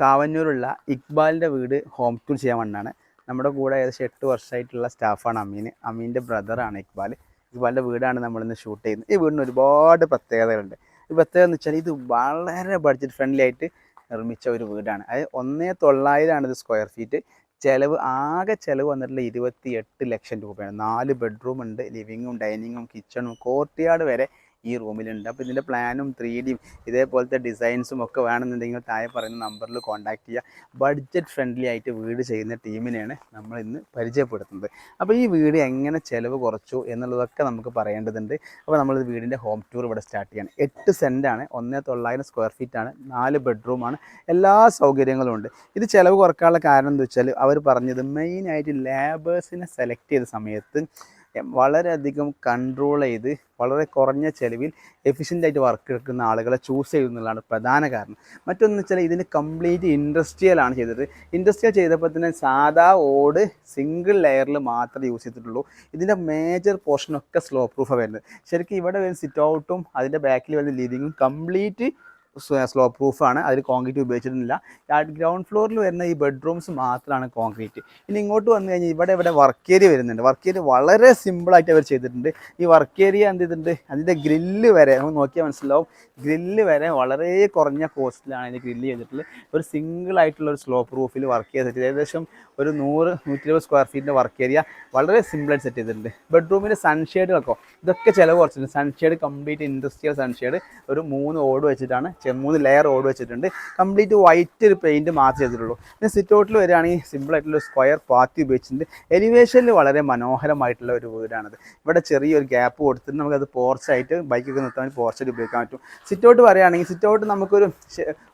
കാവന്നൂരുള്ള ഇക്ബാലിന്റെ വീട് home tour ചെയ്യാൻ വേണ്ടാണ് നമ്മുടെ കൂടെ ഏകദേശം എട്ട് വർഷമായിട്ടുള്ള സ്റ്റാഫാണ് അമീൻ. അമീന്റെ ബ്രദറാണ് ഇക്ബാൽ. ഇക്ബാലിന്റെ വീടാണ് നമ്മളിന്ന് ഷൂട്ട് ചെയ്യുന്നത്. ഈ വീടിന് ഒരുപാട് പ്രത്യേകതകളുണ്ട്. ഈ പ്രത്യേകത എന്ന് വെച്ചാൽ ഇത് വളരെ ബഡ്ജറ്റ് ഫ്രണ്ട്ലി ആയിട്ട് നിർമ്മിച്ച ഒരു വീടാണ്. അതായത് ഒന്നേ തൊള്ളായിരമാണ് ഇത് സ്ക്വയർ ഫീറ്റ് ചിലവ് ആകെ ചിലവ് വന്നിട്ടുള്ള ഇരുപത്തി എട്ട് ലക്ഷം രൂപയാണ്. നാല് ബെഡ്റൂം ഉണ്ട് ലിവിങ്ങും ഡൈനിങ്ങും കിച്ചണും കോർട്ട് വരെ ഈ റൂമിലുണ്ട്. അപ്പോൾ ഇതിന്റെ പ്ലാനും ത്രീ ഡിയും ഇതേപോലത്തെ ഡിസൈൻസും ഒക്കെ വേണമെന്നുണ്ടെങ്കിൽ താഴെ പറയുന്ന നമ്പറിൽ കോൺടാക്ട് ചെയ്യുക. ബഡ്ജറ്റ് ഫ്രണ്ട്ലി ആയിട്ട് വീട് ചെയ്യുന്ന ടീമിനെയാണ് നമ്മൾ ഇന്ന് പരിചയപ്പെടുത്തുന്നത്. അപ്പോൾ ഈ വീട് എങ്ങനെ ചിലവ് കുറച്ചു എന്നുള്ളതൊക്കെ നമുക്ക് പറയേണ്ടതുണ്ട്. അപ്പോൾ നമ്മൾ വീടിന്റെ ഹോം ടൂർ ഇവിടെ സ്റ്റാർട്ട് ചെയ്യണം. എട്ട് സെന്റാണ് ഒന്നേ തൊള്ളായിരം സ്ക്വയർ ഫീറ്റാണ് നാല് ബെഡ്റൂമാണ് എല്ലാ സൗകര്യങ്ങളും ഉണ്ട്. ഇത് ചിലവ് കുറക്കാനുള്ള കാരണം എന്താ വെച്ചാൽ അവർ പറഞ്ഞത് മെയിനായിട്ട് ലേബേഴ്സിനെ സെലക്ട് ചെയ്ത സമയത്ത് വളരെയധികം കൺട്രോൾ ചെയ്ത് വളരെ കുറഞ്ഞ ചിലവിൽ എഫിഷ്യന്റായിട്ട് വർക്ക് എടുക്കുന്ന ആളുകളെ ചൂസ് ചെയ്യുന്നതാണ് പ്രധാന കാരണം. മറ്റൊന്ന് വെച്ചാൽ ഇതിന് കംപ്ലീറ്റ് ഇൻഡസ്ട്രിയലാണ് ചെയ്തത്. ഇൻഡസ്ട്രിയൽ ചെയ്തപ്പോൾ തന്നെ സാധാ ഓട് സിംഗിൾ ലെയറിൽ മാത്രമേ യൂസ് ചെയ്തിട്ടുള്ളൂ. ഇതിന്റെ മേജർ പോർഷനൊക്കെ സ്ലോ പ്രൂഫാണ് വരുന്നത്. ശരിക്കും ഇവിടെ വരുന്ന സിറ്റ് ഔട്ടും അതിന്റെ ബാക്കിൽ വരുന്ന ലിവിങ്ങും കംപ്ലീറ്റ് സ്ലോ പ്രൂഫാണ് അതിൽ കോൺക്രീറ്റ് ഉപയോഗിച്ചിട്ടില്ല ഗ്രൗണ്ട് ഫ്ലോറിൽ വരുന്ന ഈ ബെഡ്റൂംസ് മാത്രമാണ് കോൺക്രീറ്റ് ഇനി ഇങ്ങോട്ട് വന്നു കഴിഞ്ഞാൽ ഇവിടെ ഇവിടെ വർക്ക് ഏരിയ വരുന്നുണ്ട്. വർക്ക് ഏരിയ വളരെ സിമ്പിളായിട്ട് അവർ ചെയ്തിട്ടുണ്ട്. ഈ വർക്ക് ഏരിയ എന്ത് ചെയ്തിട്ടുണ്ട്? അതിന്റെ ഗ്രില്ല് വരെ നമുക്ക് നോക്കിയാൽ മനസ്സിലാവും. ഗ്രില്ല് വരെ വളരെ കുറഞ്ഞ കോസ്റ്റിലാണ് ഇതിന് ഗ്രില്ല് ചെയ്തിട്ടുള്ളത്. ഒരു സിംഗിൾ ആയിട്ടുള്ള ഒരു സ്ലോ പ്രൂഫിൽ വർക്ക് ചെയ്തിട്ട് ഏകദേശം ഒരു നൂറ് നൂറ്റി ഇരുപത് സ്ക്വയർ ഫീറ്റിന്റെ വർക്ക് ഏരിയ വളരെ സിമ്പിളായിട്ട് സെറ്റ് ചെയ്തിട്ടുണ്ട്. ബെഡ്റൂമിന്റെ സൺഷെയ്ഡുകളൊക്കെ ഇതൊക്കെ ചിലവ് കുറച്ചിട്ടുണ്ട്. സൺഷെയ്ഡ് കംപ്ലീറ്റ് ഇൻഡസ്ട്രിയൽ സൺഷെയ്ഡ് ഒരു മൂന്ന് ഓട് വെച്ചിട്ടാണ് മൂന്ന് ലെയർ ഓട് വെച്ചിട്ടുണ്ട്. കംപ്ലീറ്റ് വൈറ്റ് ഒരു പെയിന്റ് മാത്രമേ ചെയ്തിട്ടുള്ളൂ. പിന്നെ സിറ്റ് ഔട്ടിൽ വരികയാണെങ്കിൽ സിമ്പിളായിട്ടുള്ള സ്ക്വയർ പാത്തി ഉപയോഗിച്ചിട്ടുണ്ട്. എലിവേഷനിൽ വളരെ മനോഹരമായിട്ടുള്ള ഒരു വീടാണത്. ഇവിടെ ചെറിയൊരു ഗ്യാപ്പ് കൊടുത്തിട്ട് നമുക്കത് പോർച്ചായിട്ട് ബൈക്കൊക്കെ നിർത്താൻ വേണ്ടി പോർച്ചായിട്ട് ഉപയോഗിക്കാൻ പറ്റും. സിറ്റ് ഔട്ട് പറയുകയാണെങ്കിൽ സിറ്റ് ഔട്ട് നമുക്കൊരു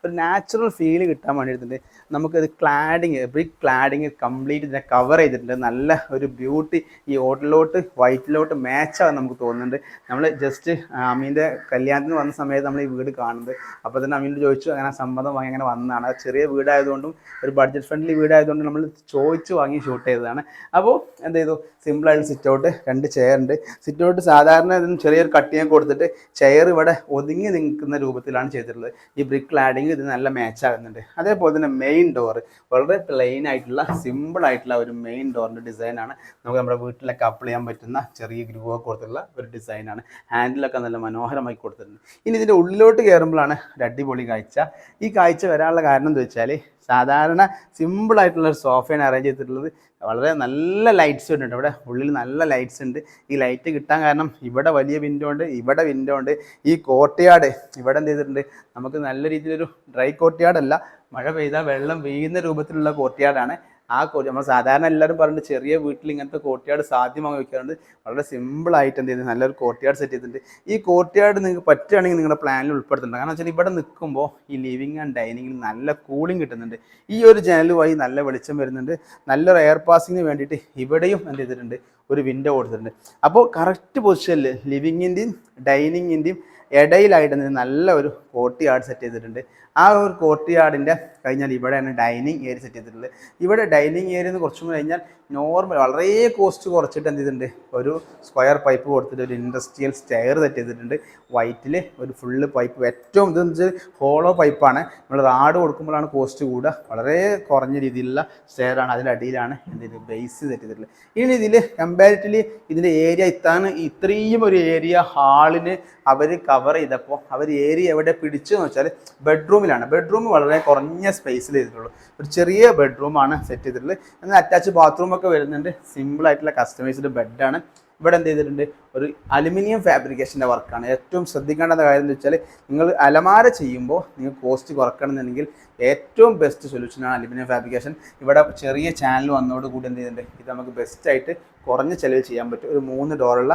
ഒരു നാച്ചുറൽ ഫീൽ കിട്ടാൻ വേണ്ടിയിട്ടുണ്ട്. നമുക്കത് ക്ലാഡിങ് ബ്രിക് ക്ലാഡിങ് കംപ്ലീറ്റ് ഇതിനെ കവർ ചെയ്തിട്ടുണ്ട്. നല്ല ഒരു ബ്യൂട്ടി ഈ ഓട്ടിലോട്ട് വൈറ്റിലോട്ട് മാച്ചാകും നമുക്ക് തോന്നുന്നുണ്ട്. നമ്മൾ ജസ്റ്റ് അമീന്റെ കല്യാണത്തിന് വന്ന സമയത്ത് നമ്മൾ ഈ വീട് കാണുന്നത്. അപ്പോൾ തന്നെ അമീന്റെ ചോദിച്ചു അങ്ങനെ സമ്മതം വാങ്ങി അങ്ങനെ വന്നതാണ്. ചെറിയ വീടായതുകൊണ്ടും ഒരു ബഡ്ജറ്റ് ഫ്രണ്ട്ലി വീടായതുകൊണ്ടും നമ്മൾ ചോദിച്ചു വാങ്ങി ഷൂട്ട് ചെയ്തതാണ്. അപ്പോൾ എന്ത് ചെയ്തു? സിമ്പിളായിട്ട് സിറ്റ് ഔട്ട് രണ്ട് ചെയർ ഉണ്ട്. സിറ്റ് ഔട്ട് സാധാരണ ചെറിയൊരു കട്ടിങ് കൊടുത്തിട്ട് ചെയർ ഇവിടെ ഒതുങ്ങി നിൽക്കുന്ന രൂപത്തിലാണ് ചെയ്തിട്ടുള്ളത്. ഈ ബ്രിക്ക് ലാഡിങ് ഇത് നല്ല മാച്ച് ആകുന്നുണ്ട്. അതേപോലെ തന്നെ മെയിൻ ഡോർ വളരെ പ്ലെയിൻ ആയിട്ടുള്ള സിമ്പിൾ ആയിട്ടുള്ള ഒരു മെയിൻ ഡോറിന്റെ ഡിസൈനാണ് നമുക്ക് നമ്മുടെ വീട്ടിലൊക്കെ അപ്ലൈ ചെയ്യാൻ പറ്റുന്ന ചെറിയ ഗ്രൂവ് ഒക്കെ കൊടുത്തിട്ടുള്ള ഒരു ഡിസൈനാണ് ഹാൻഡിലൊക്കെ നല്ല മനോഹരമായി കൊടുത്തിട്ടുണ്ട്. ഇനി ഇതിന്റെ ഉള്ളിലോട്ട് കയറുമ്പോഴാണ് ഒരു അടിപൊളി കാഴ്ച. ഈ കാഴ്ച വരാനുള്ള കാരണം എന്താ വെച്ചാൽ സാധാരണ സിമ്പിൾ ആയിട്ടുള്ള ഒരു സോഫയാണ് അറേഞ്ച് ചെയ്തിട്ടുള്ളത്. വളരെ നല്ല ലൈറ്റ്സ് ഉണ്ട് ഇവിടെ. ഉള്ളിൽ നല്ല ലൈറ്റ്സ് ഉണ്ട്. ഈ ലൈറ്റ് കിട്ടാൻ കാരണം ഇവിടെ വലിയ വിൻഡോ ഉണ്ട് ഇവിടെ വിൻഡോ ഉണ്ട്. ഈ കോട്ടയാട് ഇവിടെ എന്ത് ചെയ്തിട്ടുണ്ട്? നമുക്ക് നല്ല രീതിയിലൊരു ഡ്രൈ കോട്ടയാടല്ല മഴ പെയ്താൽ വെള്ളം വീഴുന്ന രൂപത്തിലുള്ള കോട്ടയാടാണ് ആ കോഴി നമ്മൾ സാധാരണ എല്ലാവരും പറഞ്ഞിട്ട് ചെറിയ വീട്ടിൽ ഇങ്ങനത്തെ കോട്ടയാട് സാധ്യമാക്കി വെക്കാറുണ്ട്. വളരെ സിമ്പിളായിട്ട് എന്ത് ചെയ്ത് നല്ലൊരു കോട്ടിയാട് സെറ്റ് ചെയ്തിട്ടുണ്ട്. ഈ കോട്ടിയാട് നിങ്ങൾക്ക് പറ്റുകയാണെങ്കിൽ നിങ്ങളുടെ പ്ലാനിൽ ഉൾപ്പെടുത്തുന്നുണ്ട് കാരണം വെച്ചാൽ ഇവിടെ നിൽക്കുമ്പോൾ ഈ ലിവിങ് ആൻഡ് ഡൈനിങ്ങിൽ നല്ല കൂളിംഗ് കിട്ടുന്നുണ്ട്. ഈ ഒരു വഴി നല്ല വെളിച്ചം വരുന്നുണ്ട്. നല്ലൊരു എയർ പാസിങ്ങിന് വേണ്ടിയിട്ട് ഇവിടെയും എന്ത് ചെയ്തിട്ടുണ്ട്? ഒരു വിൻഡോ കൊടുത്തിട്ടുണ്ട്. അപ്പോൾ കറക്റ്റ് പൊസിഷനിൽ ലിവിങ്ങിന്റെയും ഡൈനിങ്ങിന്റെയും ഇടയിലായിട്ട്? നല്ല ഒരു കോട്ടിയാട് സെറ്റ് ചെയ്തിട്ടുണ്ട്. ആ ഒരു കോട്ടിയാടിന്റെ കഴിഞ്ഞാൽ ഇവിടെയാണ് ഡൈനിങ് ഏരിയ സെറ്റ് ചെയ്തിട്ടുള്ളത്. ഇവിടെ ഡൈനിങ് ഏരിയ എന്ന് കുറച്ചും കൂടി കഴിഞ്ഞാൽ നോർമൽ വളരെ കോസ്റ്റ് കുറച്ചിട്ട് എന്ത് ചെയ്തിട്ടുണ്ട്? ഒരു സ്ക്വയർ പൈപ്പ് കൊടുത്തിട്ട് ഒരു ഇൻഡസ്ട്രിയൽ സ്റ്റെയർ സെറ്റ് ചെയ്തിട്ടുണ്ട്. വൈറ്റിൽ ഒരു ഫുള്ള് പൈപ്പ് ഏറ്റവും ഇതെന്ന് വെച്ചാൽ ഹോളോ പൈപ്പാണ് നമ്മൾ റാഡ് കൊടുക്കുമ്പോഴാണ് കോസ്റ്റ് കൂടുക. വളരെ കുറഞ്ഞ രീതിയിലുള്ള സ്റ്റെയർ ആണ്. അതിന്റെ അടിയിലാണ് എന്ത് ചെയ്തത്? ബേസ് സെറ്റ് ചെയ്തിട്ടുള്ളത്. ഇനി ഇതിൽ കമ്പാരിറ്റീവ്ലി ഇതിന്റെ ഏരിയ ഇത്താണ് ഇത്രയും ഒരു ഏരിയ ഹാളിന് അവർ കവർ ചെയ്തപ്പോൾ അവർ ഏരിയ എവിടെ പിടിച്ചെന്ന് വെച്ചാൽ ബെഡ്റൂമിലാണ് ബെഡ്റൂം വളരെ കുറഞ്ഞ സ്പേസിൽ ചെയ്തിട്ടുള്ളൂ. ഒരു ചെറിയ ബെഡ്റൂമാണ് സെറ്റ് ചെയ്തിട്ടുള്ളത്. എന്നാൽ അറ്റാച്ച് ബാത്റൂം ഒക്കെ വരുന്നുണ്ട്. സിമ്പിൾ ആയിട്ടുള്ള കസ്റ്റമൈസ്ഡ് ബെഡാണ് ഇവിടെ എന്ത് ചെയ്തിട്ടുണ്ട്? ഒരു അലുമിനിയം ഫാബ്രിക്കേഷന്റെ വർക്കാണ് ഏറ്റവും ശ്രദ്ധിക്കേണ്ട കാര്യം എന്ന് വെച്ചാൽ നിങ്ങൾ അലമാര ചെയ്യുമ്പോൾ നിങ്ങൾ കോസ്റ്റ് കുറക്കണമെന്നുണ്ടെങ്കിൽ ഏറ്റവും ബെസ്റ്റ് സൊല്യൂഷനാണ് അലുമിനിയം ഫാബ്രിക്കേഷൻ ഇവിടെ ചെറിയ ചാനൽ വന്നതോട് കൂടി എന്ത് ചെയ്തിട്ടുണ്ട്? ഇത് നമുക്ക് ബെസ്റ്റായിട്ട് കുറഞ്ഞ ചിലവിൽ ചെയ്യാൻ പറ്റും. ഒരു മൂന്ന് ഡോറുള്ള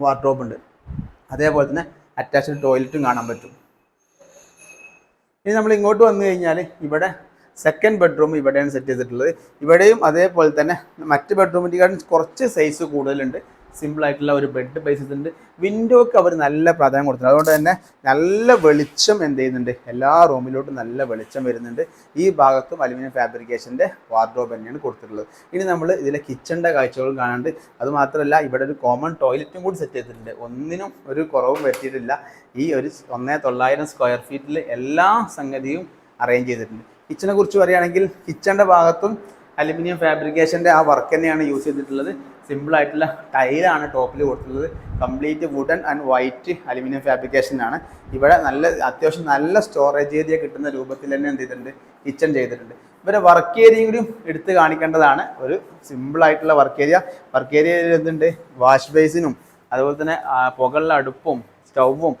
വാർഡ്രോബ് ഉണ്ട്. അതേപോലെ തന്നെ അറ്റാച്ച്ഡ് ടോയ്ലറ്റും കാണാൻ പറ്റും. ഇനി നമ്മൾ ഇങ്ങോട്ട് വന്നു കഴിഞ്ഞാൽ ഇവിടെ സെക്കൻഡ് ബെഡ്റൂം ഇവിടെയാണ് സെറ്റ് ചെയ്തിട്ടുള്ളത്. ഇവിടെയും അതേപോലെ തന്നെ മറ്റ് ബെഡ്റൂമിന്റെക്കാളും കുറച്ച് സൈസ് കൂടുതലുണ്ട്. സിമ്പിൾ ആയിട്ടുള്ള ഒരു ബെഡ് ബേസ് ചെയ്തിട്ടുണ്ട് വിൻഡോക്ക് അവർ നല്ല പ്രാധാന്യം കൊടുത്തിട്ടുണ്ട്. അതുകൊണ്ട് തന്നെ നല്ല വെളിച്ചം എന്ത് ചെയ്യുന്നുണ്ട്? എല്ലാ റൂമിലോട്ടും നല്ല വെളിച്ചം വരുന്നുണ്ട്. ഈ ഭാഗത്തും അലുമിനിയം ഫാബ്രിക്കേഷന്റെ വാർഡ്രോബ് തന്നെയാണ് കൊടുത്തിട്ടുള്ളത്. ഇനി നമ്മൾ ഇതിലെ കിച്ചണിന്റെ കാഴ്ചകൾ കാണാണ്ട് അതുമാത്രമല്ല ഇവിടെ ഒരു കോമൺ ടോയ്ലറ്റും കൂടി സെറ്റ് ചെയ്തിട്ടുണ്ട്. ഒന്നിനും ഒരു കുറവും പറ്റിയിട്ടില്ല ഈ ഒരു ഒന്നേ തൊള്ളായിരം സ്ക്വയർ ഫീറ്റിൽ എല്ലാ സംഗതിയും അറേഞ്ച് ചെയ്തിട്ടുണ്ട്. കിച്ചനെ കുറിച്ച് പറയുകയാണെങ്കിൽ കിച്ചന്റെ ഭാഗത്തും അലുമിനിയം ഫാബ്രിക്കേഷന്റെ ആ വർക്ക് തന്നെയാണ് യൂസ് ചെയ്തിട്ടുള്ളത്. സിമ്പിൾ ആയിട്ടുള്ള ടൈലാണ് ടോപ്പിൽ കൊടുത്തിട്ടുള്ളത്. Complete wooden and white aluminium ഫാബ്രിക്കേഷനാണ് ഇവിടെ നല്ല അത്യാവശ്യം നല്ല സ്റ്റോറേജ് ഏരിയ കിട്ടുന്ന രൂപത്തിൽ തന്നെ എന്ത് ചെയ്തിട്ടുണ്ട്? കിച്ചൺ ചെയ്തിട്ടുണ്ട്. ഇവരെ വർക്ക് ഏരിയയും കൂടി എടുത്ത് കാണിക്കേണ്ടതാണ്. ഒരു സിമ്പിൾ ആയിട്ടുള്ള വർക്ക് ഏരിയ വർക്ക് ഏരിയയിൽ എന്തുണ്ട്? വാഷ് ബേസിനും അതുപോലെ തന്നെ പുകളിലടുപ്പും അടുപ്പും സ്റ്റൗവും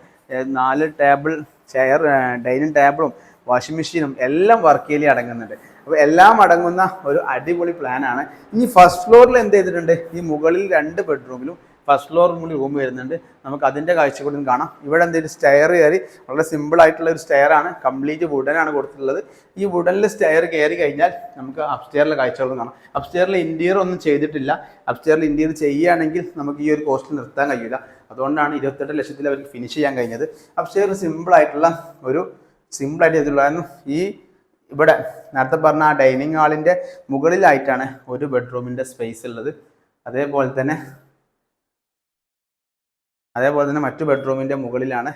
നാല് ടേബിൾ ചെയർ ഡൈനിങ് ടേബിളും വാഷിംഗ് മെഷീനും എല്ലാം വർക്ക് ചെയ്യലി അടങ്ങുന്നുണ്ട്. അപ്പോൾ എല്ലാം അടങ്ങുന്ന ഒരു അടിപൊളി പ്ലാനാണ് ഇനി ഫസ്റ്റ് ഫ്ലോറിൽ എന്ത് ചെയ്തിട്ടുണ്ട്? ഈ മുകളിൽ രണ്ട് ബെഡ്റൂമിലും ഫസ്റ്റ് ഫ്ലോർ മുകളിൽ റൂം വരുന്നുണ്ട്. നമുക്ക് അതിന്റെ കൂടി കാണാം. ഇവിടെ എന്തെങ്കിലും സ്റ്റെയർ കയറി. വളരെ സിമ്പിൾ ആയിട്ടുള്ള ഒരു സ്റ്റെയർ ആണ്. കംപ്ലീറ്റ് വുഡനാണ് കൊടുത്തിട്ടുള്ളത്. ഈ വുഡനിൽ സ്റ്റെയർ കയറി കഴിഞ്ഞാൽ നമുക്ക് അപ്സ്റ്റെയറിലെ കാഴ്ചകളും കാണാം. അപ്സ്റ്റെയറിൽ ഇന്റീരിയർ ഒന്നും ചെയ്തിട്ടില്ല. അപ്സ്റ്റെയറിൽ ഇന്റീരിയർ ചെയ്യുകയാണെങ്കിൽ നമുക്ക് ഈ ഒരു കോസ്റ്റ് നിർത്താൻ കഴിയില്ല. അതുകൊണ്ടാണ് ഇരുപത്തെട്ട് ലക്ഷത്തിൽ അവർക്ക് ഫിനിഷ് ചെയ്യാൻ കഴിഞ്ഞത്. അപ്സ്റ്റെയർ സിമ്പിൾ ആയിട്ടുള്ള ഒരു സിമ്പിൾ ആയിട്ട് ചെയ്തിട്ടുള്ള ഈ ഇവിടെ നേരത്തെ പറഞ്ഞ ആ ഡൈനിങ് ഹാളിന്റെ മുകളിലായിട്ടാണ് ഒരു ബെഡ്റൂമിന്റെ സ്പേസ് ഉള്ളത്. അതേപോലെ തന്നെ അതേപോലെ തന്നെ മറ്റു ബെഡ്റൂമിന്റെ മുകളിലാണ്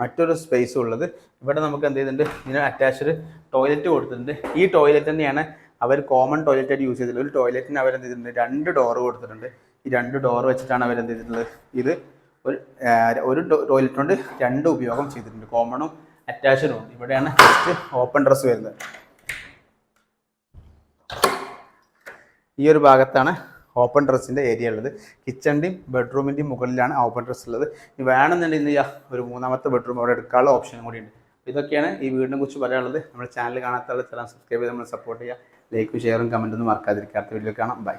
മറ്റൊരു സ്പേസ് ഉള്ളത്. ഇവിടെ നമുക്ക് എന്ത് ചെയ്തിട്ടുണ്ട്? ഇതിന് അറ്റാച്ച്ഡ് ടോയ്ലറ്റ് കൊടുത്തിട്ടുണ്ട്. ഈ ടോയ്ലറ്റ് തന്നെയാണ് അവർ കോമൺ ടോയ്ലറ്റ് ആയിട്ട് യൂസ് ചെയ്തിട്ടുള്ളത്. ഒരു ടോയ്ലറ്റിന് അവർ എന്ത് ചെയ്തിട്ടുണ്ട്? രണ്ട് ഡോർ കൊടുത്തിട്ടുണ്ട്. ഈ രണ്ട് ഡോർ വെച്ചിട്ടാണ് അവർ ചെയ്തിട്ടുള്ളത്? ഇത് ഒരു ഒരു ടോയ്ലറ്റ് കൊണ്ട് രണ്ട് ഉപയോഗം ചെയ്തിട്ടുണ്ട്. കോമണും അറ്റാച്ച്ഡും ഉണ്ട് ഇവിടെയാണ് ജസ്റ്റ് ഓപ്പൺ ഡ്രസ്സ് വരുന്നത്. ഈ ഒരു ഭാഗത്താണ് ഓപ്പൺ ഡ്രസ്സിന്റെ ഏരിയ ഉള്ളത്. കിച്ചണിന്റെയും ബെഡ്റൂമിന്റെയും മുകളിലാണ് ഓപ്പൺ ഡ്രസ്സ് ഉള്ളത്. ഇനി വേണമെന്നുണ്ടെങ്കിൽ ഒരു മൂന്നാമത്തെ ബെഡ്റൂം അവിടെ എടുക്കാനുള്ള ഓപ്ഷനും കൂടി ഉണ്ട്. ഇതൊക്കെയാണ് ഈ വീടിനെ കുറിച്ച് പറയാനുള്ളത്. നമ്മുടെ ചാനൽ കാണാത്ത ആൾ ചാനൽ സബ്സ്ക്രൈബ് ചെയ്ത് നമ്മൾ സപ്പോർട്ട് ചെയ്യുക. ലൈക്കും ഷെയറും കമന്റൊന്നും മറക്കാതിരിക്കുക. അടുത്ത വീഡിയോ കാണാം. ബൈ